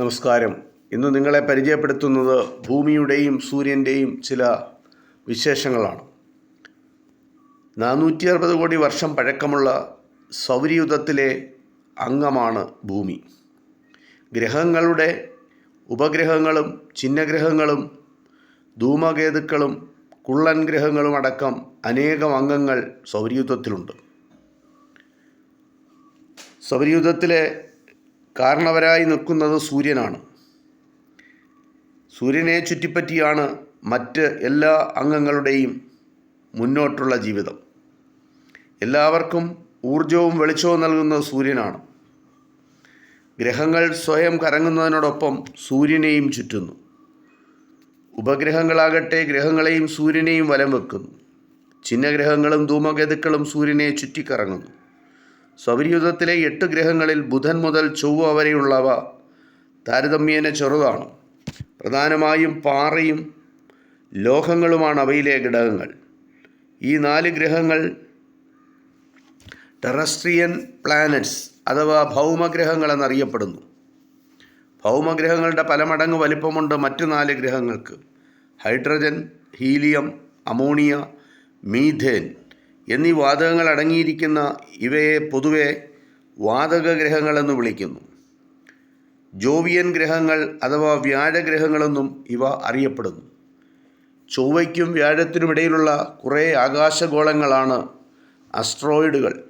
നമസ്കാരം. ഇന്ന് നിങ്ങളെ പരിചയപ്പെടുത്തുന്നത് ഭൂമിയുടെയും സൂര്യന്റെയും ചില വിശേഷങ്ങളാണ്. നാനൂറ്റി അറുപത് കോടി വർഷം പഴക്കമുള്ള സൗരയുധത്തിലെ അംഗമാണ് ഭൂമി. ഗ്രഹങ്ങളുടെ ഉപഗ്രഹങ്ങളും ചിഹ്നഗ്രഹങ്ങളും ധൂമകേതുക്കളും കുള്ളൻ ഗ്രഹങ്ങളും അടക്കം അനേകം അംഗങ്ങൾ സൗരയുധത്തിലുണ്ട് സൗരയൂഥത്തിലെ കാരണവരായി നിൽക്കുന്നത് സൂര്യനാണ്. സൂര്യനെ ചുറ്റിപ്പറ്റിയാണ് മറ്റ് എല്ലാ അംഗങ്ങളുടെയും മുന്നോട്ടുള്ള ജീവിതം. എല്ലാവർക്കും ഊർജവും വെളിച്ചവും നൽകുന്നത് സൂര്യനാണ്. ഗ്രഹങ്ങൾ സ്വയം കറങ്ങുന്നതിനോടൊപ്പം സൂര്യനെയും ചുറ്റുന്നു. ഉപഗ്രഹങ്ങളാകട്ടെ ഗ്രഹങ്ങളെയും സൂര്യനെയും വലം വെക്കുന്നു. ചിഹ്നഗ്രഹങ്ങളും ധൂമകേതുക്കളും സൂര്യനെ ചുറ്റിക്കറങ്ങുന്നു. സൗരയൂഥത്തിലെ എട്ട് ഗ്രഹങ്ങളിൽ ബുധൻ മുതൽ ചൊവ്വ വരെയുള്ളവ താരതമ്യേന ചെറുതാണ്. പ്രധാനമായും പാറയും ലോഹങ്ങളുമാണ് അവയിലെ ഘടകങ്ങൾ. ഈ നാല് ഗ്രഹങ്ങൾ ടെറസ്ട്രിയൻ പ്ലാനറ്റ്സ് അഥവാ ഭൗമഗ്രഹങ്ങൾ എന്നറിയപ്പെടുന്നു ഭൗമഗ്രഹങ്ങളുടെ പല മടങ്ങ് വലിപ്പമുണ്ട് മറ്റു നാല് ഗ്രഹങ്ങൾക്ക്. Hydrogen helium ammonia methane. എന്നീ വാതകങ്ങൾ അടങ്ങിയിരിക്കുന്ന ഇവയെ പൊതുവെ വാതക ഗ്രഹങ്ങളെന്ന് വിളിക്കുന്നു. ജോവിയൻ ഗ്രഹങ്ങൾ അഥവാ വ്യാഴഗ്രഹങ്ങളെന്നും ഇവ അറിയപ്പെടുന്നു. ചൊവ്വയ്ക്കും വ്യാഴത്തിനുമിടയിലുള്ള കുറേ ആകാശഗോളങ്ങളാണ് അസ്ട്രോയിഡുകൾ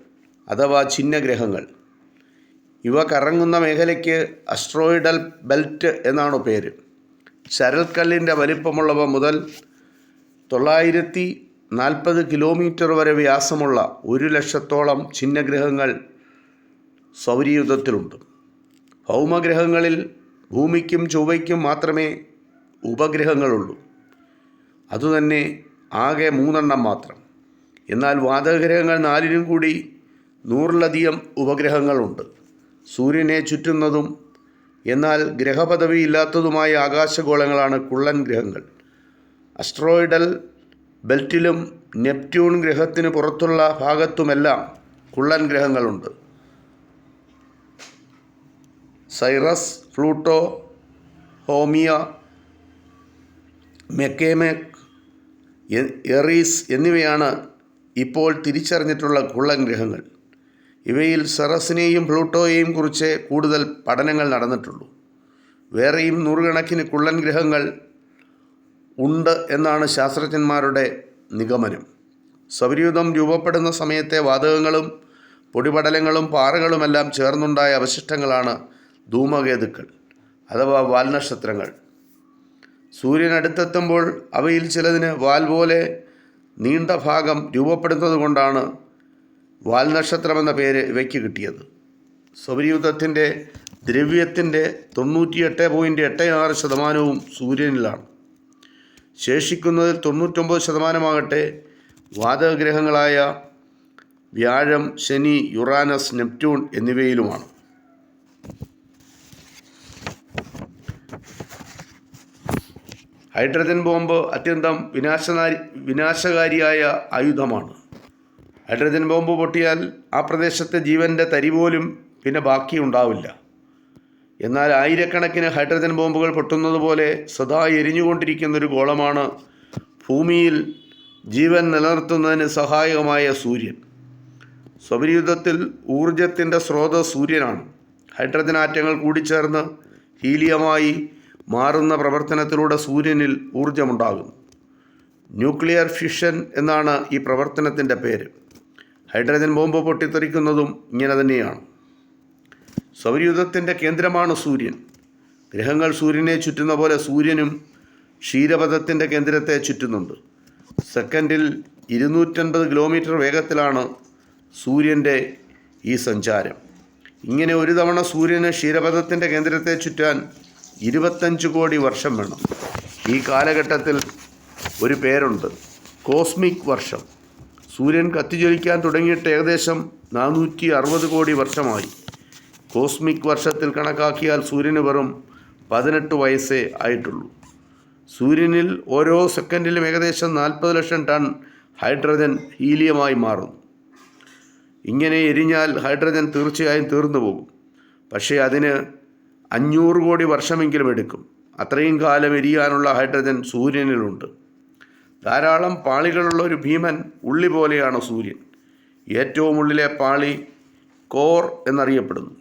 അഥവാ ചിഹ്നഗ്രഹങ്ങൾ. ഇവ കറങ്ങുന്ന മേഖലയ്ക്ക് അസ്ട്രോയിഡൽ ബെൽറ്റ് എന്നാണ് പേര്. ചരൽക്കല്ലിന്റെ വലിപ്പമുള്ളവ മുതൽ തൊള്ളായിരത്തി നാൽപ്പത് കിലോമീറ്റർ വരെ വ്യാസമുള്ള ഒരു ലക്ഷത്തോളം ചിഹ്നഗ്രഹങ്ങൾ സൗരയൂഥത്തിലുണ്ട്. ഭൗമഗ്രഹങ്ങളിൽ ഭൂമിക്കും ചൊവ്വയ്ക്കും മാത്രമേ ഉപഗ്രഹങ്ങളുള്ളൂ. അതുതന്നെ ആകെ മൂന്നെണ്ണം മാത്രം. എന്നാൽ വാതകഗ്രഹങ്ങൾ നാലിനും കൂടി നൂറിലധികം ഉപഗ്രഹങ്ങളുണ്ട്. സൂര്യനെ ചുറ്റുന്നതും എന്നാൽ ഗ്രഹപദവിയില്ലാത്തതുമായ ആകാശഗോളങ്ങളാണ് കുള്ളൻ ഗ്രഹങ്ങൾ. അസ്ട്രോയിഡൽ ബെൽറ്റിലും നെപ്റ്റ്യൂൺ ഗ്രഹത്തിന് പുറത്തുള്ള ഭാഗത്തുമെല്ലാം കുള്ളൻ ഗ്രഹങ്ങളുണ്ട്. സൈറസ് ഫ്ലൂട്ടോ ഹോമിയ മെക്കേമെക് എറീസ് എന്നിവയാണ് ഇപ്പോൾ തിരിച്ചറിഞ്ഞിട്ടുള്ള കുള്ളൻ ഗ്രഹങ്ങൾ. ഇവയിൽ സെറസിനെയും പ്ലൂട്ടോയെയും കുറിച്ച് കൂടുതൽ പഠനങ്ങൾ നടന്നിട്ടുള്ളൂ. വേറെയും നൂറുകണക്കിന് കുള്ളൻ ഗ്രഹങ്ങൾ ഉണ്ട് എന്നാണ് ശാസ്ത്രജ്ഞന്മാരുടെ നിഗമനം. സൗരയുദ്ധം രൂപപ്പെടുന്ന സമയത്തെ വാതകങ്ങളും പൊടിപടലങ്ങളും പാറകളുമെല്ലാം ചേർന്നുണ്ടായ അവശിഷ്ടങ്ങളാണ് ധൂമകേതുക്കൾ അഥവാ വാൽനക്ഷത്രങ്ങൾ. സൂര്യൻ അടുത്തെത്തുമ്പോൾ അവയിൽ ചിലതിന് വാൽ പോലെ നീണ്ട ഭാഗം രൂപപ്പെടുന്നത് കൊണ്ടാണ് വാൽനക്ഷത്രമെന്ന പേര് ഇവയ്ക്ക് കിട്ടിയത്. സൗരയൂഥത്തിന്റെ ദ്രവ്യത്തിന്റെ തൊണ്ണൂറ്റിയെട്ട് പോയിന്റ് എട്ട് ആറ് ശതമാനവും സൂര്യനിലാണ്. ശേഷിക്കുന്നതിൽ തൊണ്ണൂറ്റൊമ്പത് ശതമാനമാകട്ടെ വാതകഗ്രഹങ്ങളായ വ്യാഴം ശനി യുറാനസ് നെപ്റ്റ്യൂൺ എന്നിവയിലുമാണ്. ഹൈഡ്രജൻ ബോംബ് അത്യന്തം വിനാശനാരി വിനാശകാരിയായ ആയുധമാണ്. ഹൈഡ്രജൻ ബോംബ് പൊട്ടിയാൽ ആ പ്രദേശത്തെ ജീവന്റെ തരി പോലും പിന്നെ ബാക്കി ഉണ്ടാവില്ല എന്നാൽ ആയിരക്കണക്കിന് ഹൈഡ്രജൻ ബോംബുകൾ പൊട്ടുന്നതുപോലെ സദാ എരിഞ്ഞുകൊണ്ടിരിക്കുന്ന ഒരു ഗോളമാണ് ഭൂമിയിൽ ജീവൻ നിലനിർത്തുന്നതിന് സഹായകമായ സൂര്യൻ. സൗരയുദ്ധത്തിൽ ഊർജത്തിന്റെ സ്രോതസ് സൂര്യനാണ്. ഹൈഡ്രജൻ ആറ്റങ്ങൾ കൂടിച്ചേർന്ന് ഹീലിയമായി മാറുന്ന പ്രവർത്തനത്തിലൂടെ സൂര്യനിൽ ഊർജമുണ്ടാകുന്നു ന്യൂക്ലിയർ ഫ്യൂഷൻ എന്നാണ് ഈ പ്രവർത്തനത്തിന്റെ പേര്. ഹൈഡ്രജൻ ബോംബ് പൊട്ടിത്തെറിക്കുന്നതും ഇങ്ങനെ തന്നെയാണ്. സൗരയുധത്തിന്റെ കേന്ദ്രമാണ് സൂര്യൻ. ഗ്രഹങ്ങൾ സൂര്യനെ ചുറ്റുന്ന പോലെ സൂര്യനും ക്ഷീരപഥത്തിന്റെ കേന്ദ്രത്തെ ചുറ്റുന്നുണ്ട്. സെക്കൻഡിൽ ഇരുന്നൂറ്റൻപത് കിലോമീറ്റർ വേഗത്തിലാണ് സൂര്യന്റെ ഈ സഞ്ചാരം. ഇങ്ങനെ ഒരു തവണ സൂര്യന് ക്ഷീരപഥത്തിന്റെ കേന്ദ്രത്തെ ചുറ്റാൻ ഇരുപത്തഞ്ച് കോടി വർഷം വേണം. ഈ കാലഘട്ടത്തിൽ ഒരു പേരുണ്ട് കോസ്മിക് വർഷം. സൂര്യൻ കത്തിജ്വലിക്കാൻ തുടങ്ങിയിട്ട് ഏകദേശം നാനൂറ്റി അറുപത് കോടി വർഷമായി. കോസ്മിക് വർഷത്തിൽ കണക്കാക്കിയാൽ സൂര്യന് വെറും പതിനെട്ട് വയസ്സേ ആയിട്ടുള്ളൂ. സൂര്യനിൽ ഓരോ സെക്കൻഡിലും ഏകദേശം നാൽപ്പത് ലക്ഷം ടൺ ഹൈഡ്രജൻ ഹീലിയമായി മാറുന്നു. ഇങ്ങനെ എരിഞ്ഞാൽ ഹൈഡ്രജൻ തീർച്ചയായും തീർന്നു പോകും. പക്ഷേ അതിന് അഞ്ഞൂറ് കോടി വർഷമെങ്കിലും എടുക്കും. അത്രയും കാലം എരിയാനുള്ള ഹൈഡ്രജൻ സൂര്യനിലുണ്ട്. ധാരാളം പാളികളുള്ള ഒരു ഭീമൻ ഉള്ളി പോലെയാണ് സൂര്യൻ. ഏറ്റവും ഉള്ളിലെ പാളി കോർ എന്നറിയപ്പെടുന്നു.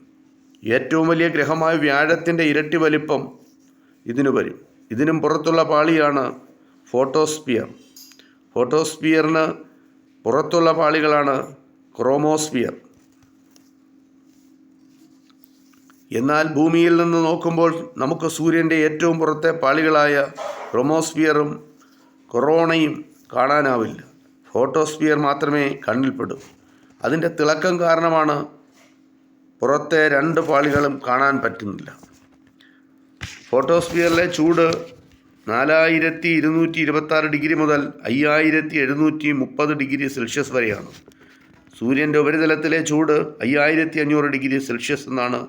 ഏറ്റവും വലിയ ഗ്രഹമായ വ്യാഴത്തിന്റെ ഇരട്ടി വലിപ്പം ഇതിനു വരും ഇതിനും പുറത്തുള്ള പാളിയാണ് ഫോട്ടോസ്പിയർ ഫോട്ടോസ്പിയറിന് പുറത്തുള്ള പാളികളാണ് ക്രോമോസ്പിയർ എന്നാൽ ഭൂമിയിൽ നിന്ന് നോക്കുമ്പോൾ നമുക്ക് സൂര്യന്റെ ഏറ്റവും പുറത്തെ പാളികളായ ക്രോമോസ്ഫിയറും കൊറോണയും കാണാനാവില്ല. ഫോട്ടോസ്ഫിയർ മാത്രമേ കണ്ണിൽപ്പെടൂ. അതിന്റെ തിളക്കം കാരണമാണ് പുറത്തെ രണ്ട് പാളികളും കാണാൻ പറ്റുന്നില്ല. ഫോട്ടോസ്ഫിയറിലെ ചൂട് നാലായിരത്തി ഇരുന്നൂറ്റി ഇരുപത്താറ് ഡിഗ്രി മുതൽ അയ്യായിരത്തി എഴുന്നൂറ്റി മുപ്പത് ഡിഗ്രി സെൽഷ്യസ് വരെയാണ്. സൂര്യന്റെ ഉപരിതലത്തിലെ ചൂട് അയ്യായിരത്തി അഞ്ഞൂറ് ഡിഗ്രി സെൽഷ്യസ് എന്നാണ്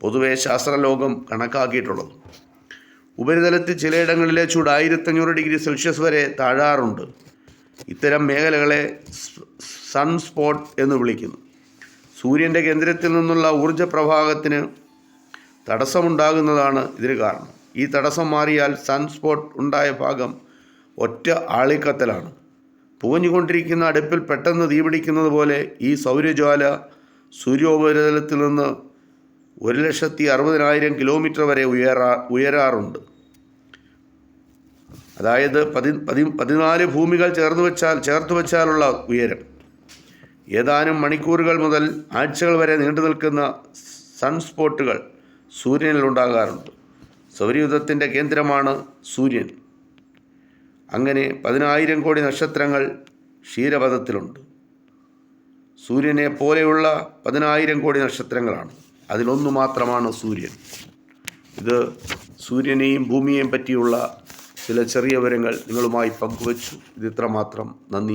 പൊതുവെ ശാസ്ത്രലോകം കണക്കാക്കിയിട്ടുള്ളത്. ഉപരിതലത്തിൽ ചിലയിടങ്ങളിലെ ചൂട് ആയിരത്തഞ്ഞൂറ് ഡിഗ്രി സെൽഷ്യസ് വരെ താഴാറുണ്ട്. ഇത്തരം മേഖലകളെ സൺസ്പോട്ട് എന്ന് വിളിക്കുന്നു. സൂര്യന്റെ കേന്ദ്രത്തിൽ നിന്നുള്ള ഊർജ പ്രവാഹത്തിന് തടസ്സമുണ്ടാകുന്നതാണ് ഇതിന് കാരണം. ഈ തടസ്സം മാറിയാൽ സൺസ്പോട്ട് ഉണ്ടായ ഭാഗം ഒറ്റ ആളിക്കത്തലാണ്. പുകഞ്ഞുകൊണ്ടിരിക്കുന്ന അടുപ്പിൽ പെട്ടെന്ന് തീപിടിക്കുന്നത് പോലെ ഈ സൗരജ്വാല സൂര്യോപരിതലത്തിൽ നിന്ന് ഒരു ലക്ഷത്തി അറുപതിനായിരം കിലോമീറ്റർ വരെ ഉയരാ ഉയരാറുണ്ട്. അതായത് പതി പതി പതിനാല് ഭൂമികൾ ചേർന്ന് വെച്ചാൽ ചേർത്ത് വെച്ചാലുള്ള ഉയരം. ഏതാനും മണിക്കൂറുകൾ മുതൽ ആഴ്ചകൾ വരെ നീണ്ടു നിൽക്കുന്ന സൺസ്പോട്ടുകൾ സൂര്യനിൽ ഉണ്ടാകാറുണ്ട്. സൗരയുധത്തിന്റെ കേന്ദ്രമാണ് സൂര്യൻ. അങ്ങനെ പതിനായിരം കോടി നക്ഷത്രങ്ങൾ ക്ഷീരപഥത്തിലുണ്ട്. സൂര്യനെ പോലെയുള്ള പതിനായിരം കോടി നക്ഷത്രങ്ങളാണ്. അതിലൊന്നു മാത്രമാണ് സൂര്യൻ. ഇത് സൂര്യനെയും ഭൂമിയെയും പറ്റിയുള്ള ചില ചെറിയ വിവരങ്ങൾ നിങ്ങളുമായി പങ്കുവച്ചു. ഇത് ഇത്രമാത്രം നന്ദി